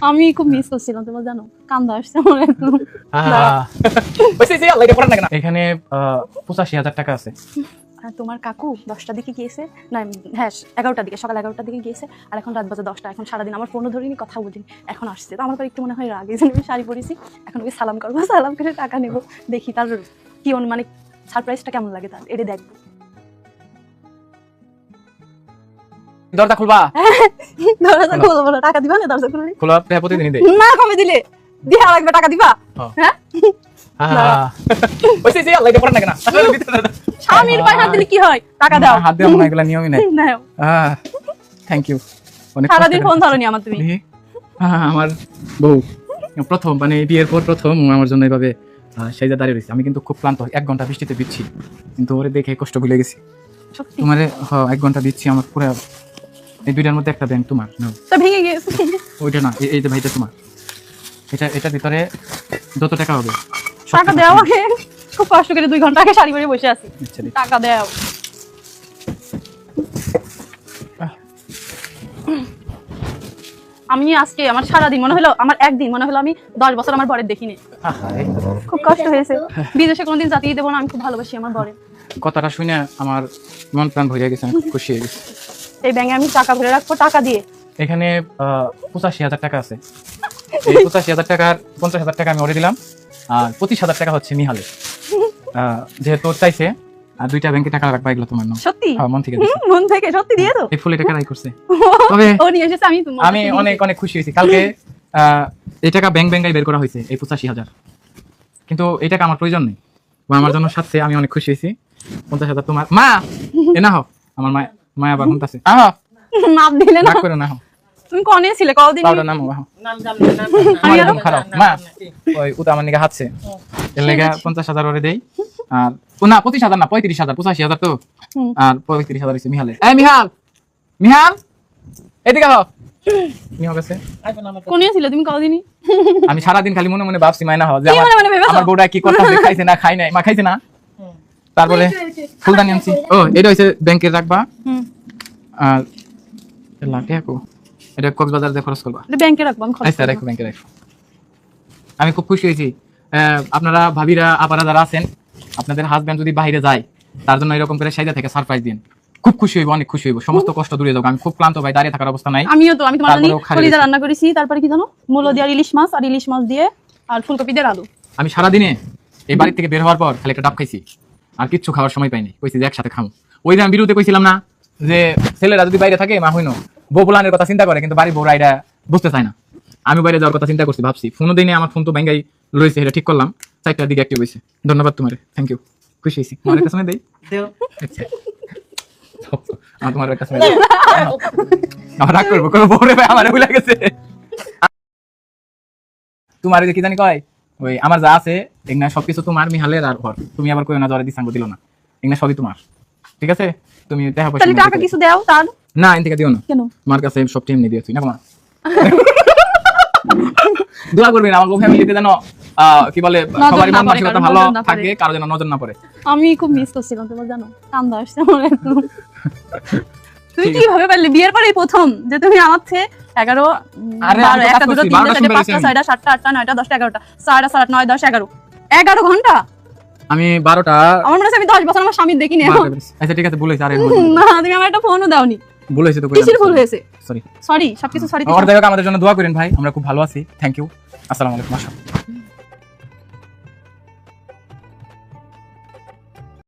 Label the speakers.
Speaker 1: আমি খুব মিস করছিলাম তোমার জানো কান্দা আসছে আমার একদম?
Speaker 2: এখানে পঁচাশি হাজার টাকা আছে।
Speaker 1: তোমার কাকু দশটার দিকে গিয়েছে না হ্যাঁ এগারোটার দিকে সকাল এগারোটার দিকে গিয়েছে আর এখন রাত বাজে দশটা এখন সারাদিন আমার ফোনও ধরিনি কথা বলিনি এখন আসছে। তো আমার পর একটু মনে হয় রাগে যে আমি শাড়ি পরেছি এখন ওকে সালাম করব সালাম করে টাকা নেব দেখি তার কি মানে সারপ্রাইজটা কেমন লাগে তার এটা দেখব।
Speaker 2: দরজা খুলবা।
Speaker 1: দরজা খুলবো বলো টাকা দিবা না দরজা খুললে?
Speaker 2: খোলা প্রায় প্রতিদিনই দেয়
Speaker 1: না কবে দিলে। দিয়ে লাগবে টাকা দিবা।
Speaker 2: হ্যাঁ।
Speaker 1: হ্যাঁ
Speaker 2: আহ, ওই সেই, সেই, আল্লাহ, এটা পড়েন না? কেন? ভিতরে দাও।
Speaker 1: স্বামীর পায়ে হাত দিলে কি হয়? টাকা দাও।
Speaker 2: হাত দেওয়া এগুলা নিয়মই নাই। থ্যাংক ইউ
Speaker 1: সারাদিন ফোন ধরনি আমার তুমি।
Speaker 2: আমার বউ। প্রথম মানে বিয়ের পর প্রথম আমার জন্য এইভাবে সেই যে দাঁড়িয়ে রয়েছে। আমি কিন্তু খুব ক্লান্ত এক ঘণ্টা বৃষ্টিতে দিচ্ছি কিন্তু ওরে দেখে কষ্ট ভুলে গেছি। তোমার এক ঘণ্টা দিচ্ছি আমার পুরো এই দুইটার মধ্যে একটা ব্যাংক তোমার নাও।
Speaker 1: তো ভেঙে গিয়েছে
Speaker 2: ওইটা না এই- যে ভাইটা তোমার। এটা এটার ভিতরে যত টাকা হবে
Speaker 1: টাকা দেও আমাকে খুব কষ্ট করে দুই ঘণ্টা আগে শাড়ি পরে বসে আছি।
Speaker 2: আচ্ছা,
Speaker 1: টাকা দেও। আমি আজকে আমার সারাদিন মনে হলো আমার একদিন মনে হলো আমি দশ বছর আমার বরের দেখিনি। খুব কষ্ট হয়েছে। বিদেশে কোনোদিন জাতিয়ে দেবো না আমি খুব ভালোবাসি আমার বরের।
Speaker 2: কথাটা শুনে আমার মন প্রাণ ভরে গেছে আমি খুব খুশি হয়ে গেছি।
Speaker 1: এই ব্যাঙে আমি টাকা ভরে রাখব টাকা দিয়ে।
Speaker 2: এখানে পঁচাশি হাজার টাকা আছে। এই পঁচাশি হাজার টাকার পঞ্চাশ হাজার টাকা আমি ওরে দিলাম আর পঁচিশ হাজার টাকা হচ্ছে নিহালে যেহেতু চাইছে আর দুইটা ব্যাংকে টাকা রাখবা এগুলো তোমার নাম
Speaker 1: সত্যি?
Speaker 2: হ্যাঁ মন থেকে
Speaker 1: মন থেকে সত্যি দিয়ে তো?
Speaker 2: এই ফুলে টাকা রাই করছে। তবে
Speaker 1: ও নিয়ে এসেছে আমি
Speaker 2: আমি অনেক অনেক খুশি হয়েছি। কালকে এই টাকা ব্যাংক ব্যাংকাই বের করা হয়েছে এই পঁচাশি হাজার। কিন্তু এই টাকা আমার প্রয়োজন নেই। আমার জন্য সাথে আমি অনেক খুশি হয়েছি। পঞ্চাশ হাজার তোমার মা! এ না হো আমার মা মা আবার ঘুমতাছে আহ।
Speaker 1: মাপ দিলে না।
Speaker 2: করে না
Speaker 1: তুমি কনে ছিলে? কদিন
Speaker 2: পাউডার নামো আহ।
Speaker 1: আমি
Speaker 2: আমার
Speaker 1: আরো-
Speaker 2: একদম খারাপ। মা ওই উতা আমার নিগা হাতছে এর লেগে ওরে দেই। আর ও না না তো। আর মিহালে এই মিহাল! মিহাল! এদিকে আহ। আমি সারাদিন খালি মনে মনে ভাবছি মাইনা হওয়া আমার বউটা কি করতেছে খাইছে না খাই নাই। মা খাইছে না? তারপরে ফুলদানি আনছি। ও এটা হচ্ছে ব্যাংকে রাখবা।
Speaker 1: হুম।
Speaker 2: আর লাখ টাকা এটা কক্সবাজার খরচ করবা
Speaker 1: এটা ব্যাংকে রাখব আমি খরচ
Speaker 2: আচ্ছা রাখো ব্যাংকে রাখো আমি খুব খুশি হয়েছি আপনারা ভাবিরা আপারা যারা আছেন আপনাদের হাজব্যান্ড যদি বাইরে যায় তার জন্য এরকম করে সাইজা থেকে সারপ্রাইজ দিন। খুব খুশি হইব অনেক খুশি হইব। সমস্ত কষ্ট দূরে যাব আমি খুব ক্লান্ত ভাই দাঁড়িয়ে থাকার অবস্থা নাই।
Speaker 1: আমিও তো আমি তোমার জন্য কলিজা রান্না করেছি তারপরে কি জানো? মূলো দিয়ে ইলিশ মাছ আর ইলিশ মাছ দিয়ে আর ফুলকপি দিয়ে আলু
Speaker 2: আমি সারাদিনে এই বাড়ি থেকে বের হওয়ার পর খালি একটা ডাব খাইছি। আর কিচ্ছু খাওয়ার সময় পাইনি কইছি যে একসাথে খামো। ওই যে আমি বিরুদ্ধে কইছিলাম না যে ছেলেরা যদি বাইরে থাকে মা হইনো বউ পোলানের কথা চিন্তা করে কিন্তু বাড়ির বউরা এটা বুঝতে চায় না। আমি বাইরে যাওয়ার কথা চিন্তা করছি ভাবছি। ফোনও দিনে আমার ফোন তো ব্যাঙ্গাই রয়েছে এটা ঠিক করলাম। চারটার দিকে অ্যাক্টিভ হয়েছে ধন্যবাদ তোমার থ্যাংক ইউ খুশি হয়েছি তোমার একটা সময় দেই? আচ্ছা। আমার তোমার একটা সময়। আমার রাগ করব কোনো বউরে ভাই আমার ভুলে গেছে। তোমার যে কি জানি কয়? ওই আমার যা আছে এগুলা সবকিছু তোমার মিহালের আর ঘর। তুমি আবার কই না জ্বরে দিসাঙ্গ দিল না। এগুলা সবই তোমার। ঠিক আছে? তুমি টাকা পয়সা
Speaker 1: তাহলে টাকা কিছু দাও তার
Speaker 2: না এন থেকে দিও না।
Speaker 1: কেন?
Speaker 2: আমার কাছে সব টিম নিয়ে দিয়েছি না কমা দোয়া করবেন আমার ফ্যামিলিতে যেন কি বলে সবারই মন মানসিকতা ভালো। থাকে কারও যেন নজর না পড়ে।
Speaker 1: আমি খুব মিস করছিলাম তোমার জানো? কান্দা আসছে আমার একদম। তুমি কীভাবে পারলে? বিয়ের পরেই প্রথম যে তুমি আমার থেকে এগারো বারো, একটা দুটো তিনটে চারটে পাঁচটা। ছয়টা সাতটা আটটা নয়টা দশটা এগারোটা। সাড়ে সাত আট নয় দশ এগারো। এগারো ঘণ্টা?
Speaker 2: আমি বারোটা
Speaker 1: আমার মনে হচ্ছে আমি দশ বছর আমার স্বামীর দেখিনি
Speaker 2: আচ্ছা ঠিক আছে বলেছি আরে
Speaker 1: না তুমি আমার একটা ফোনও দাওনি।
Speaker 2: বলেছি তো
Speaker 1: কিসের ভুল হয়েছে?
Speaker 2: সরি
Speaker 1: সরি সবকিছু সরি
Speaker 2: আর আমাদের জন্য দোয়া করেন ভাই আমরা খুব ভালো আছি। থ্যাংক ইউ আসসালামু আলাইকুম আসসালাম